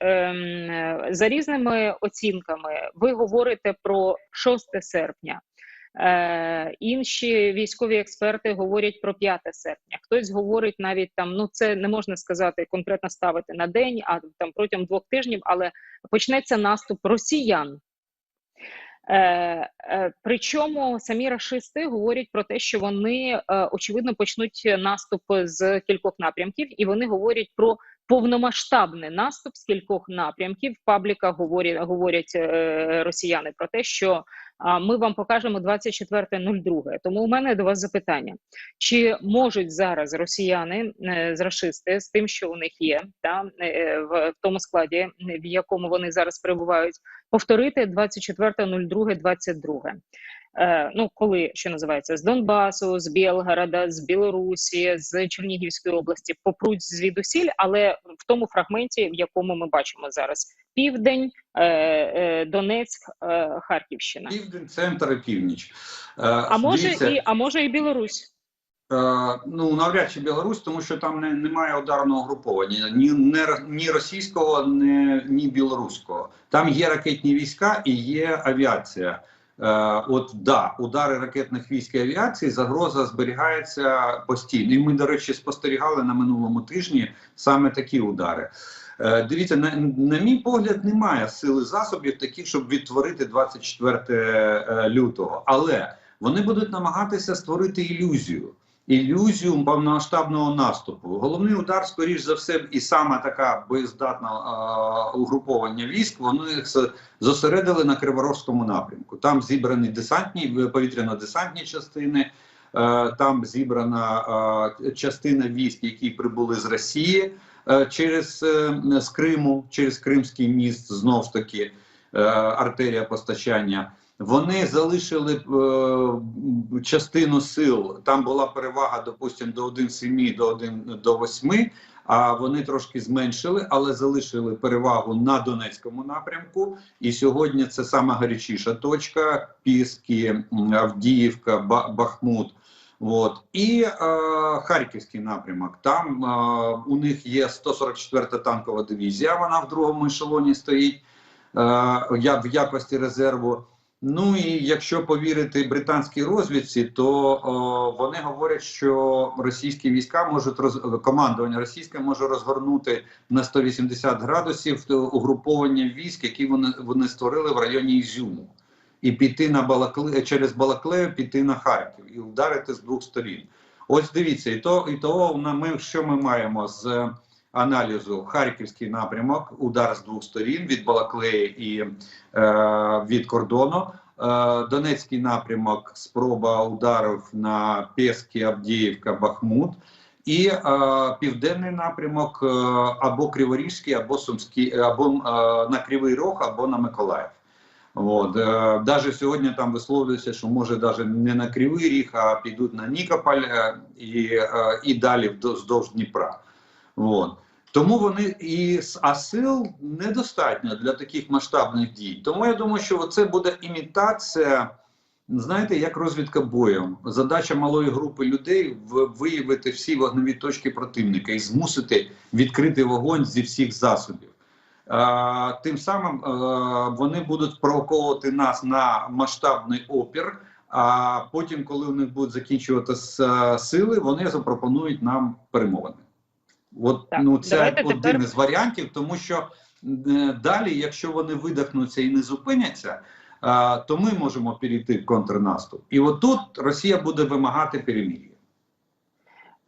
ем, за різними оцінками ви говорите про 6 серпня. Е, інші військові експерти говорять про 5 серпня. Хтось говорить навіть там, ну це не можна сказати конкретно ставити на день, а там протягом двох тижнів, але почнеться наступ росіян. Е, е, Причому самі рашисти говорять про те, що вони е, очевидно почнуть наступ з кількох напрямків, і вони говорять про повномасштабний наступ з кількох напрямків. В пабліках говорять, говорять е, росіяни про те, що ми вам покажемо 24.02. Тому у мене до вас запитання: чи можуть зараз росіяни е, з рашисти з тим, що у них є, та е, в тому складі, в якому вони зараз перебувають, повторити 24.02.22? Е, ну коли що називається з Донбасу, з Білгорода, з Білорусі, з Чернігівської області попруть звідусіль, але в тому фрагменті, в якому ми бачимо зараз південь, е, е, Донецьк, Харківщина, Південь, центр і північ. А може дивіться, і а може і Білорусь. Ну навряд чи Білорусь, тому що там не, немає ударного груповання ні не, ні російського, ні, ні білоруського. Там є ракетні війська і є авіація. Е, от да, удари ракетних військ і авіації загроза зберігається постійно. І ми, до речі, спостерігали на минулому тижні саме такі удари. Е, дивіться, на, на мій погляд, немає сили засобів таких, щоб відтворити 24 е, лютого, але вони будуть намагатися створити ілюзію ілюзію повномасштабного наступу. Головний удар, скоріш за все, і саме така боєздатна а, угруповання військ. Вони їх зосередили на Криворожському напрямку. Там зібрані десантні повітряно-десантні частини. Е, там зібрана е, частина військ, які прибули з Росії е, через з Криму, через Кримський міст, знов ж таки артерія постачання. Вони залишили е, частину сил. Там була перевага, допустимо, до 1,7, до 1, до 8, А вони трошки зменшили, але залишили перевагу на Донецькому напрямку. І сьогодні це сама гарячіша точка: Піски, Авдіївка, Бахмут. От і е, Харківський напрямок. Там е, у них є 144-та танкова дивізія. Вона в другому ешелоні стоїть е, в якості резерву. Ну і якщо повірити британській розвідці, то о, вони говорять, що російські війська можуть роз командування російське може розгорнути на 180 градусів угруповання військ, які вони вони створили в районі Ізюму, і піти на Балакле через Балаклею, піти на Харків і вдарити з двох сторін. Ось дивіться, і то і того на ми що ми маємо з аналізу Харківський напрямок, удар з двох сторін від Балаклеї і е, від кордону. Е, Донецький напрямок, спроба ударів на Пески, Авдіївка, Бахмут. І е, південний напрямок е, або Криворізький, або Сумський, або е, на Кривий Рог, або на Миколаїв. От. Е, Даже сьогодні там висловлюється, що може навіть не на Кривий Ріг, а підуть на Нікополь е, і е, і далі вздовж Дніпра. От. Тому вони і а сил недостатньо для таких масштабних дій. Тому я думаю, що це буде імітація. Знаєте, як розвідка боєм. Задача малої групи людей виявити всі вогневі точки противника і змусити відкрити вогонь зі всіх засобів. Тим самим вони будуть провоковувати нас на масштабний опір. А потім, коли у них будуть закінчуватися сили, вони запропонують нам перемовини. От так, ну це один тепер... із варіантів, тому що е, далі, якщо вони видихнуться і не зупиняться, то ми можемо перейти в контрнаступ. І отут Росія буде вимагати перемір'я.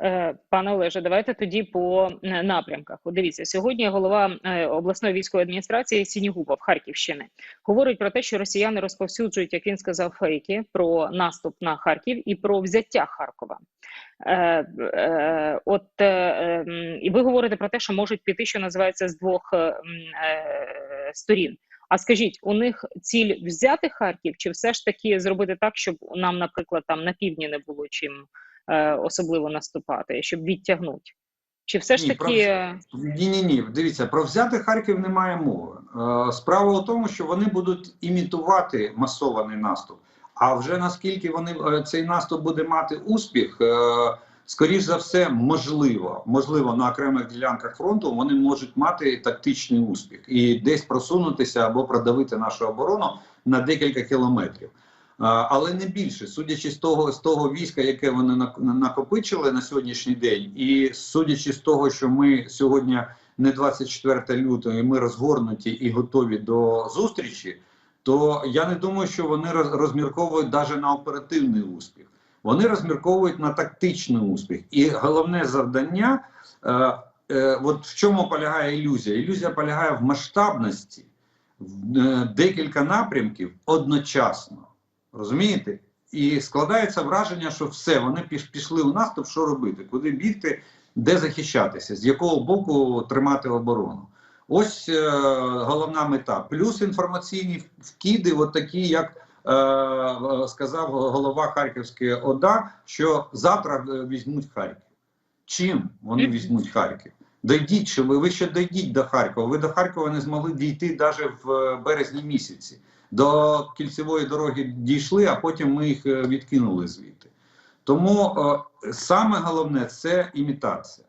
Е, пане Олеже, давайте тоді по е, напрямках. Дивіться, сьогодні голова е, обласної військової адміністрації Сінігубов Харківщини говорить про те, що росіяни розповсюджують, як він сказав, фейки про наступ на Харків і про взяття Харкова. От е, і ви говорите про те, що можуть піти, що називається з двох сторін. А скажіть, у них ціль взяти Харків, чи все ж таки зробити так, щоб нам, наприклад, там на півдні не було чим е, особливо наступати, щоб відтягнути? Чи все ж ні, таки про... ні, ні, ні. Дивіться, про взяти Харків немає мови. Е, справа у тому, що вони будуть імітувати масований наступ. А вже наскільки вони е, цей наступ буде мати успіх, е, Скоріш за все, можливо, можливо, на окремих ділянках фронту вони можуть мати тактичний успіх і десь просунутися або продавити нашу оборону на декілька кілометрів. Але не більше, судячи з того, з того війська, яке вони нак- накопичили на сьогоднішній день, і судячи з того, що ми сьогодні не 24 лютого, і ми розгорнуті і готові до зустрічі, то я не думаю, що вони роз- розмірковують навіть на оперативний успіх. Вони розмірковують на тактичний успіх. І головне завдання, е, е, от в чому полягає ілюзія? Ілюзія полягає в масштабності в е, декілька напрямків одночасно. Розумієте? І складається враження, що все, вони піш- пішли у наступ, що робити, куди бігти, де захищатися, з якого боку тримати оборону. Ось е, головна мета. Плюс інформаційні вкиди, от такі, як е, е, сказав голова Харківської ОДА, що завтра е, візьмуть Харків. Чим вони візьмуть Харків? Дойдіть, що ви, ви ще дойдіть до Харкова. Ви до Харкова не змогли дійти навіть в е, березні місяці. До кільцевої дороги дійшли, а потім ми їх е, відкинули звідти. Тому е, саме головне це імітація.